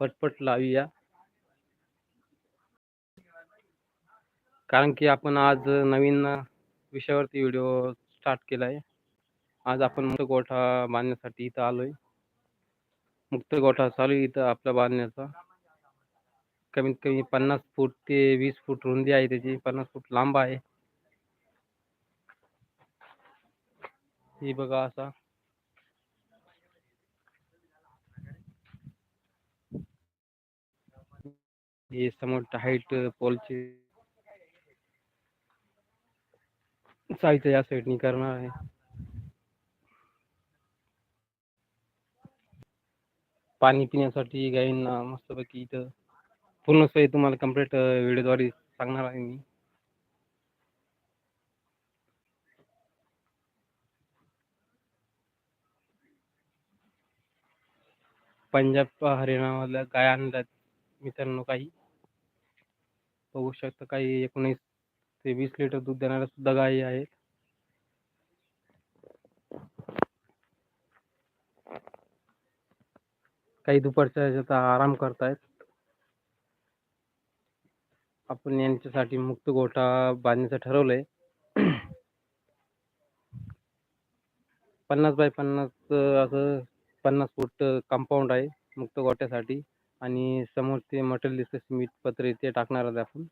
पटपट लावूया. कारण की आपण आज नवीन विषयावरती व्हिडिओ स्टार्ट केला आहे आज आपण मुक्त गोठा बांधण्यासाठी इथं आलोय. मुक्त गोठा चालू आहे इथं आपला बांधण्याचा. कमीत कमी पन्नास फूट ते वीस फूट रुंदी आहे त्याची. पन्नास फूट लांब आहे. ही बघा असा. हे समोर हाईट पोलची साहित्य या साईडनी करणार आहे. पाणी पिण्यासाठी गायींना मस्तपैकी इथं पूर्ण सोय तुम्हाला कंप्लीट व्हिडिओद्वारे सांगणार आहे मी. पंजाब हरियाणामधल्या गाय आणल्यात मित्रांनो काही. बघू शकता काही एकोणीस ते वीस लिटर दूध देणाऱ्या सुद्धा गायी आहेत काही दुपारच्या ह्याच्यात आराम करतायत. आपण यांच्यासाठी मुक्त गोठा बांधण्याचं ठरवलंय. पन्नास बाय पन्नास असं पन्नास फूट कंपाऊंड आहे मुक्त गोठ्यासाठी. आणि समोर ते मटेरियल दिसतं सिमेंट पत्रे ते टाकणार आहोत आपण.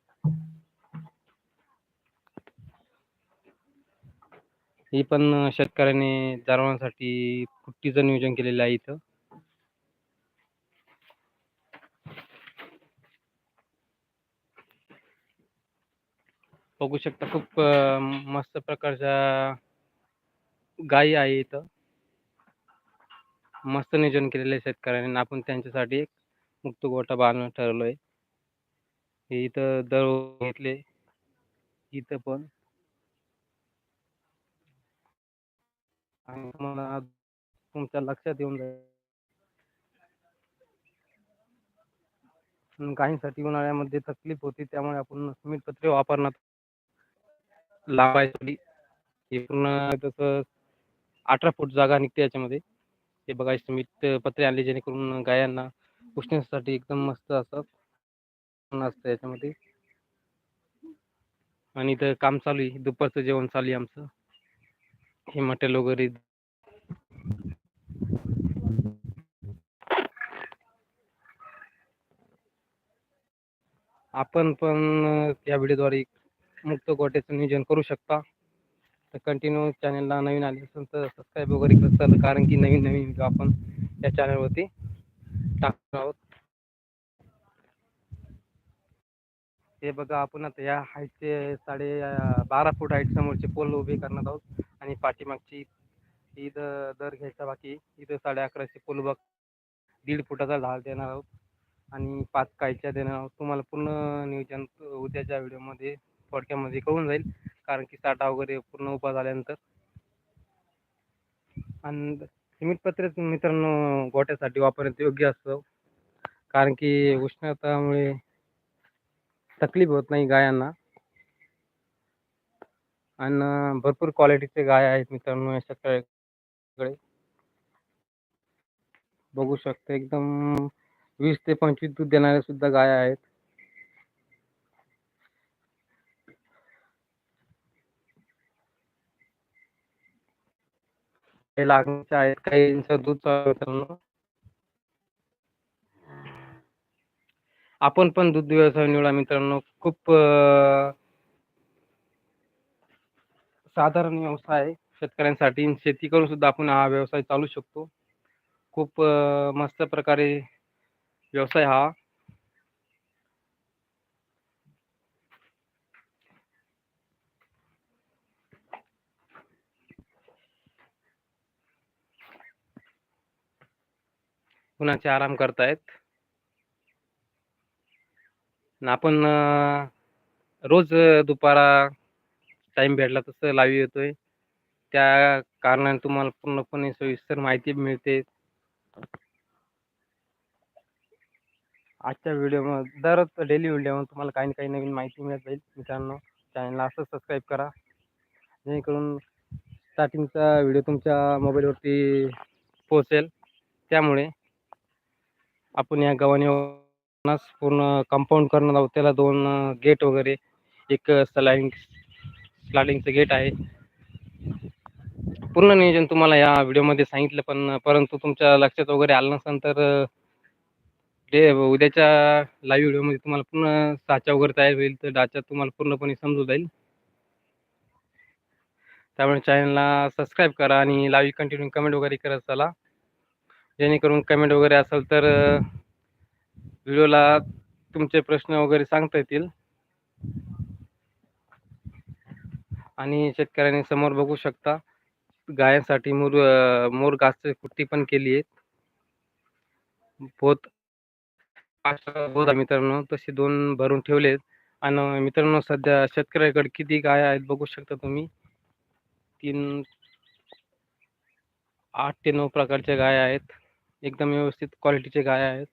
ही पण शेतकऱ्याने जनावरांसाठी कुट्टीचं नियोजन केलेलं आहे इथं. बघू शकता खूप मस्त प्रकारच्या गायी आहे इथं. मस्त नियोजन केलेलं आहे शेतकऱ्यांनी आपण त्यांच्यासाठी एक मुक्त गोठा बांधणं ठरवलंय. हे इथं दर घेतले. इथं पण. आणि तुम्हाला तुमच्या लक्षात येऊन जाईल. गायींसाठी उन्हाळ्यामध्ये तकलीफ होती त्यामुळे आपण सिमेंट पत्रे वापरणार. लावायसाठी हे पूर्ण तसं अठरा फूट जागा निघते याच्यामध्ये. हे बघा सिमेंट पत्रे आणले जेणेकरून गायांना उष्णतेसाठी एकदम मस्त असं असतं याच्यामध्ये. आणि इथं काम चालू आहे. दुपारचं जेवण चालू आहे आमचं. हे मटेरियल वगैरे. आपण पण या व्हिडिओद्वारे मुक्त गोट्याचं नियोजन करू शकता. तर कंटिन्यू चॅनलला नवीन आले असेल तर सबस्क्राईब वगैरे करत कारण की नवीन नवीन व्हिडिओ आपण या चॅनलवरती टाकतो आहोत. हे बघा आपण आता या हाईटचे साडे बारा फूट हाईट समोरचे पोल उभे करणार आहोत. आणि पाठीमागची इथं दर घ्यायचा बाकी. इथं साडे अकराशे पोल बघ दीड फुटाचा ढाल देणार आहोत. आणि पाच कायच्या देणार आहोत. तुम्हाला पूर्ण नियोजन उद्याच्या व्हिडिओमध्ये थोडक्यामध्ये कळून जाईल. कारण की साठा वगैरे पूर्ण उभा झाल्यानंतर. आणि सिमेंट पत्रे मित्रांनो गोट्यासाठी वापरण्यात योग्य असतं. कारण की उष्णतामुळे तकलीफ होत नाही गायांना. आणि भरपूर क्वालिटीचे गाय आहेत मित्रांनो शेतकऱ्याकडे बघू शकता एकदम वीस ते पंचवीस दूध देणाऱ्या सुद्धा गाय आहेत. काही लागण्याचे आहेत काहींचं दूध मित्रांनो आपण पण दूध व्यवसाय निवडा मित्रांनो. खूप साधारण व्यवसाय आहे. शेतकऱ्यांसाठी शेती करून सुद्धा आपण हा व्यवसाय चालू शकतो. खूप मस्त प्रकारे व्यवसाय हा कुणाचे आराम करतायत? आपण रोज दुपारा टाइम भेटला तसं लावी येतोय. त्या कारणाने तुम्हाला पूर्णपणे सविस्तर माहिती मिळते. आजच्या व्हिडिओमध्ये दररोज डेली व्हिडिओमध्ये तुम्हाला काही ना काही नवीन माहिती मिळत जाईल मित्रांनो. चॅनलला असं सबस्क्राईब करा. जेणेकरून स्टार्टिंगचा व्हिडिओ तुमच्या मोबाईलवरती पोहोचेल. त्यामुळे आपण या गव्हाणीवरूनच पूर्ण कंपाऊंड करणार आहोत त्याला दोन गेट वगैरे एक स्लाइडिंग स्लाडिंगचं गेट आहे. पूर्ण नियोजन तुम्हाला या व्हिडिओमध्ये सांगितलं पण परंतु तुमच्या लक्षात वगैरे आलं नसेल तर ते उद्याच्या लाईव्ह व्हिडिओमध्ये तुम्हाला पूर्ण साचा वगैरे तयार होईल तर डाचा तुम्हाला पूर्णपणे समजू जाईल. त्यामुळे चॅनलला सबस्क्राईब करा आणि लाईव्ह कंटिन्यू कमेंट वगैरे करत चला. जेणेकरून कमेंट वगैरे असेल तर व्हिडिओला तुमचे प्रश्न वगैरे सांगता येतील. आणि शेतकऱ्यांनी समोर बघू शकता गायांसाठी मोर मोर घास कुट्टी पण केली आहे पोत मित्रांनो तसे दोन भरून ठेवलेत आणि मित्रांनो सध्या शेतकऱ्याकडे किती गाय आहेत बघू शकता तुम्ही? तीन आठ ते नऊ प्रकारच्या गाय आहेत. एकदम व्यवस्थित क्वालिटीचे गाय आहेत.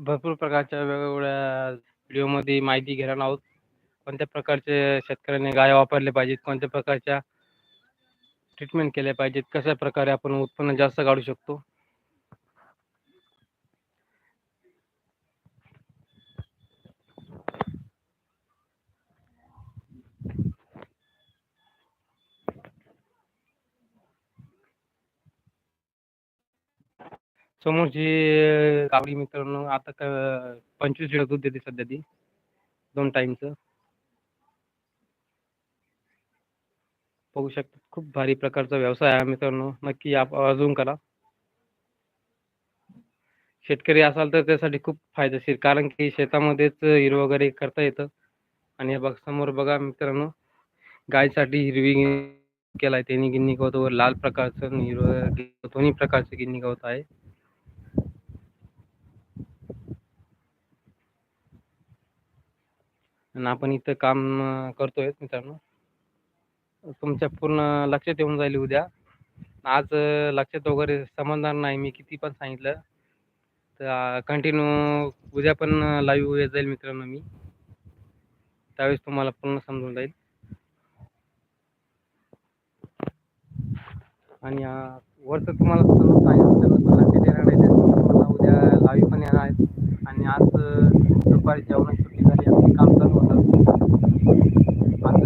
भरपूर प्रकारच्या वेगवेगळ्या व्हिडिओमध्ये माहिती घेणार आहोत. कोणत्या प्रकारचे शेतकऱ्यांनी गाय वापरले पाहिजेत कोणत्या प्रकारच्या ट्रीटमेंट केल्या पाहिजेत कशा प्रकारे आपण उत्पन्न जास्त काढू शकतो. समोरची गावडी मित्रांनो आता क पंचवीस लिटर दूध देते सध्या ती. दोन टाईमचं बघू शकता खूप भारी प्रकारचा व्यवसाय आहे मित्रांनो. नक्की आप अजून करा. शेतकरी असाल तर त्यासाठी खूप फायदेशीर कारण की शेतामध्येच हिरव वगैरे करता येतं. आणि बघ समोर बघा मित्रांनो गायसाठी हिरवी केलाय. त्यांनी गिन्नी गवत वर लाल प्रकारचं हिरवं दोन्ही प्रकारचं गिन्नी गवत आहे. आणि आपण इथं काम करतोय मित्रांनो. तुमच्या पूर्ण लक्षात येऊन जाईल उद्या. आज लक्षात वगैरे समजणार नाही मी किती पण सांगितलं. तर कंटिन्यू उद्या पण लाईव्ह येत जाईल मित्रांनो मी. त्यावेळेस तुम्हाला पूर्ण समजून जाईल. आणि वरचं तुम्हाला समजून सांगितलं लक्षात येणार नाही. तुम्हाला उद्या लाईव्ह पण येणार आहेत आणि आज दुपारी जेवणाची सुट्टी झाली आमचे काम चालू होतं आज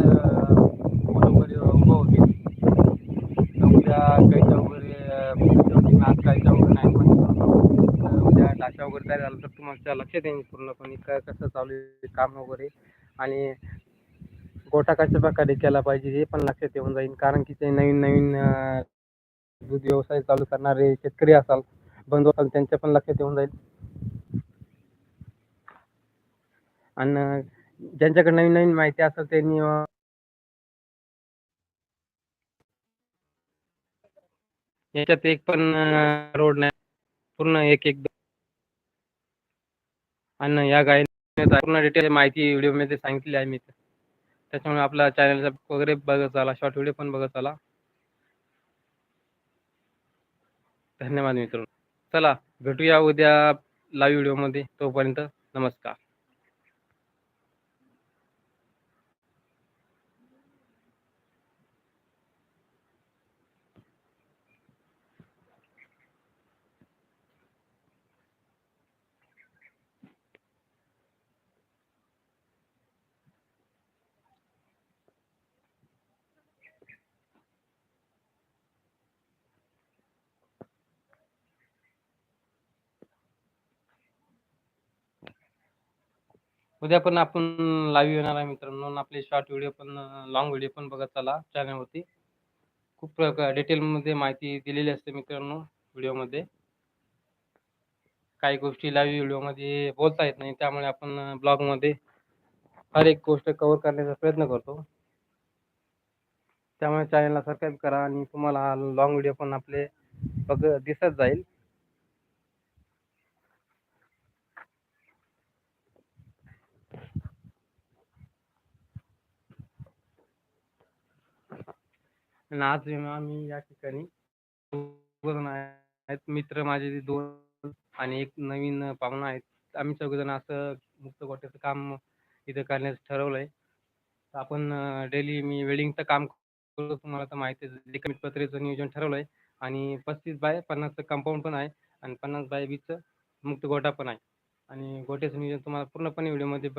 वगैरे उभं होते उद्या गायच्या वगैरे आज गायच्या वगैरे नाही पण उद्या डाशा वगैरे तयार झालं तर लक्ष देईन पूर्णपणे. काय कसं चालू आहे काम वगैरे. आणि गोटा कशा प्रकारे केला पाहिजे हे पण लक्षात येऊन जाईल. कारण की ते नवीन नवीन दूध व्यवसाय चालू करणारे शेतकरी असाल बंधू असाल त्यांच्या पण लक्षात येऊन जाईल. आणि ज्यांच्याकडे नवीन नवीन माहिती असेल त्यांनी याच्यात एक पण रोड नाही. पूर्ण एक एक आणि या गायने पूर्ण डिटेल माहिती व्हिडिओमध्ये सांगितली आहे मी. त्याच्यामुळे आपला चॅनल वगैरे बघत आला शॉर्ट व्हिडिओ पण बघत आला धन्यवाद मित्रांनो. चला भेटूया उद्या लाईव्ह व्हिडिओमध्ये तोपर्यंत. नमस्कार. उद्या पण आपण लाईव्ह येणार आहे मित्रांनो. आपले शॉर्ट व्हिडिओ पण लॉंग व्हिडिओ पण बघत चला चॅनलवरती खूप प्रकार डिटेलमध्ये माहिती दिलेली असते मित्रांनो व्हिडिओमध्ये काही गोष्टी लाईव्ह व्हिडिओमध्ये बोलता येत नाही. त्यामुळे आपण ब्लॉगमध्ये हर एक गोष्ट कव्हर करण्याचा प्रयत्न करतो. त्यामुळे चॅनलला सबस्क्राईब करा आणि तुम्हाला लॉंग व्हिडिओ पण आपले बघ दिसत जाईल. आणि आज आम्ही या ठिकाणी आहेत. मित्र माझे दोन आणि एक नवीन पाहुणा आहेत आम्ही चौघजण असं मुक्त गोट्याचं काम इथं करण्याचं ठरवलं आहे तर आपण डेली मी वेल्डिंगचं काम करतो. तुम्हाला तर माहितीच आहे पत्रेचं नियोजन ठरवलं आहे आणि पस्तीस बाय पन्नासचं कंपाऊंड पण आहे आणि पन्नास बाय वीसचं मुक्त गोटा पण आहे. आणि गोट्याचं नियोजन तुम्हाला पूर्णपणे व्हिडिओमध्ये